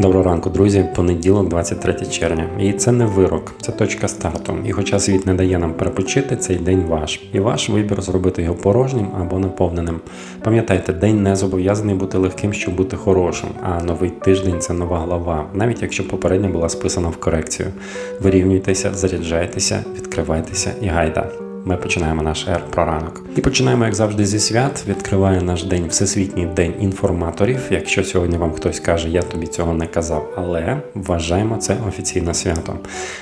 Доброго ранку, друзі. Понеділок, 23 червня. І це не вирок, це точка старту. І хоча світ не дає нам перепочити, цей день ваш. І ваш вибір зробити його порожнім або наповненим. Пам'ятайте, день не зобов'язаний бути легким, щоб бути хорошим. А новий тиждень це нова глава, навіть якщо попередня була списана в корекцію. Вирівнюйтеся, заряджайтеся, відкривайтеся і гайда. Ми починаємо наш ер про ранок. І починаємо, як завжди, зі свят. Відкриває наш день Всесвітній день інформаторів. Якщо сьогодні вам хтось каже, я тобі цього не казав, але вважаємо це офіційне свято.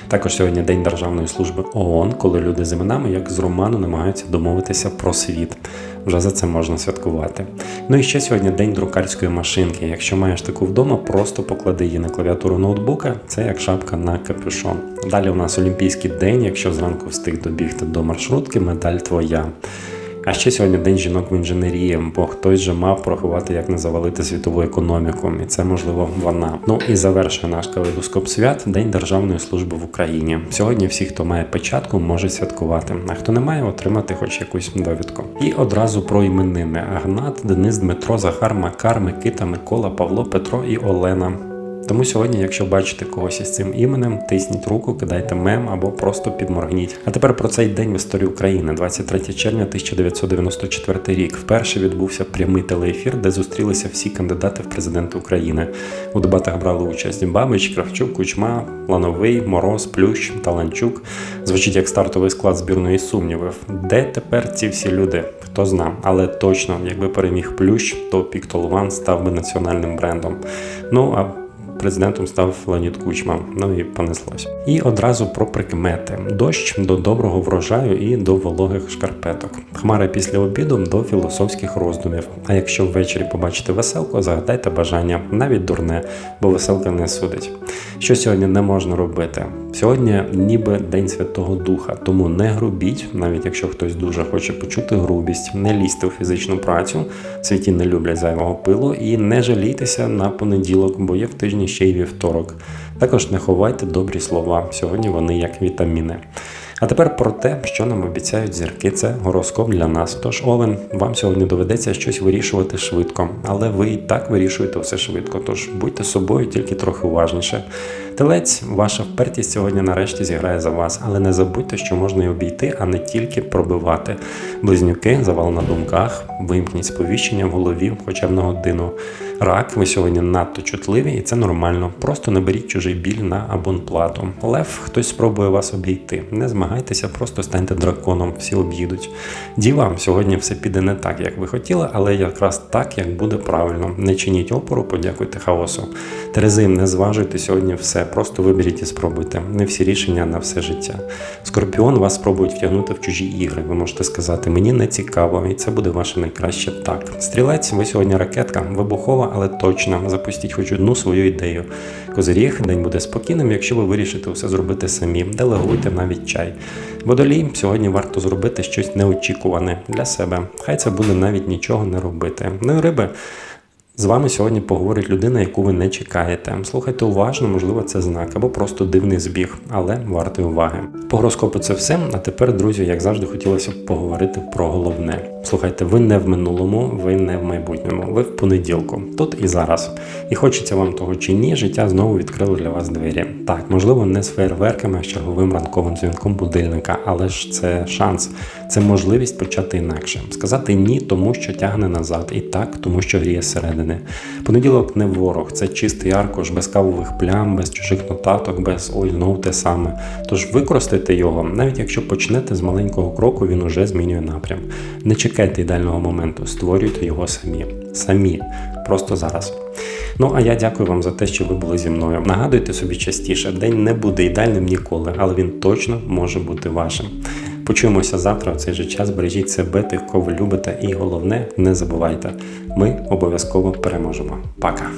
Також сьогодні День Державної служби ООН, коли люди з іменами, як з роману, намагаються домовитися про світ. Вже за це можна святкувати. Ну і ще сьогодні день друкарської машинки. Якщо маєш таку вдома, просто поклади її на клавіатуру ноутбука. Це як шапка на капюшон. Далі у нас Олімпійський день. Якщо зранку встиг добігти до маршрутки, медаль твоя. А ще сьогодні день жінок в інженерії, бо хтось же мав порахувати, як не завалити світову економіку, і це можливо вона. Ну і завершує наш калейдоскоп свят День Державної служби в Україні. Сьогодні всі, хто має печатку, може святкувати, а хто не має, отримати хоч якусь довідку. І одразу про іменини: Агнат, Денис, Дмитро, Захар, Макар, Микита, Микола, Павло, Петро і Олена. Тому сьогодні, якщо бачите когось із цим іменем, тисніть руку, кидайте мем або просто підморгніть. А тепер про цей день в історії України, 23 червня 1994 рік. Вперше відбувся прямий телеефір, де зустрілися всі кандидати в президенти України. У дебатах брали участь Бабич, Кравчук, Кучма, Лановий, Мороз, Плющ, Таланчук. Звучить як стартовий склад збірної сумнівів. Де тепер ці всі люди? Хто зна, але точно, якби переміг Плющ, то Піктолван став би національним брендом. Ну а президентом став Леонід Кучма. Ну і понеслось. І одразу про прикмети: дощ до доброго врожаю і до вологих шкарпеток. Хмари після обіду до філософських роздумів. А якщо ввечері побачите веселку, загадайте бажання, навіть дурне, бо веселка не судить. Що сьогодні не можна робити? Сьогодні ніби День Святого Духа, тому не грубіть, навіть якщо хтось дуже хоче почути грубість, не лізьте у фізичну працю, святі не люблять зайвого пилу, і не жалійтеся на понеділок, бо є в тижні ще й вівторок. Також не ховайте добрі слова. Сьогодні вони як вітаміни. А тепер про те, що нам обіцяють зірки, це гороскоп для нас. Тож, Овен, вам сьогодні доведеться щось вирішувати швидко, але ви і так вирішуєте все швидко. Тож будьте собою, тільки трохи уважніше. Телець, ваша впертість сьогодні нарешті зіграє за вас, але не забудьте, що можна і обійти, а не тільки пробивати. Близнюки, завал на думках, вимкніть сповіщення в голові хоча б на годину. Рак, ви сьогодні надто чутливі, і це нормально. Просто не беріть чужий біль на абонплату. Лев, хтось спробує вас обійти. Не змагайтеся, просто станьте драконом, всі об'їдуть. Діва, сьогодні все піде не так, як ви хотіли, але якраз так, як буде правильно. Не чиніть опору, подякуйте хаосу. Терези, не зважуйте сьогодні все, просто виберіть і спробуйте. Не всі рішення на все життя. Скорпіон вас спробують втягнути в чужі ігри. Ви можете сказати, мені не цікаво, і це буде ваше найкраще так. Стрілець, ви сьогодні ракетка, вибухова, але точно. Запустіть хоч одну свою ідею. Козиріг, день буде спокійним, якщо ви вирішите все зробити самі. Делегуйте навіть чай. Водолій, сьогодні варто зробити щось неочікуване для себе. Хай це буде навіть нічого не робити. Ну і риби. З вами сьогодні поговорить людина, яку ви не чекаєте. Слухайте уважно, можливо, це знак або просто дивний збіг, але вартий уваги. По гороскопу це все. А тепер, друзі, як завжди, хотілося б поговорити про головне. Слухайте, ви не в минулому, ви не в майбутньому, ви в понеділку, тут і зараз. І хочеться вам того чи ні, життя знову відкрило для вас двері. Так, можливо, не з фейерверками, а з черговим ранковим дзвінком будильника, але ж це шанс, це можливість почати інакше, сказати ні, тому що тягне назад, і так, тому що гріє зсередини. Понеділок не ворог, це чистий аркуш, без кавових плям, без чужих нотаток, без ой, знов те саме. Тож використайте його, навіть якщо почнете з маленького кроку, він уже змінює напрям. Не чекайте ідеального моменту, створюйте його самі. Самі, просто зараз. Ну а я дякую вам за те, що ви були зі мною. Нагадуйте собі частіше, день не буде ідеальним ніколи, але він точно може бути вашим. Почуємося завтра в цей же час. Бережіть себе, тих, кого ви любите, і головне, не забувайте, ми обов'язково переможемо. Пока!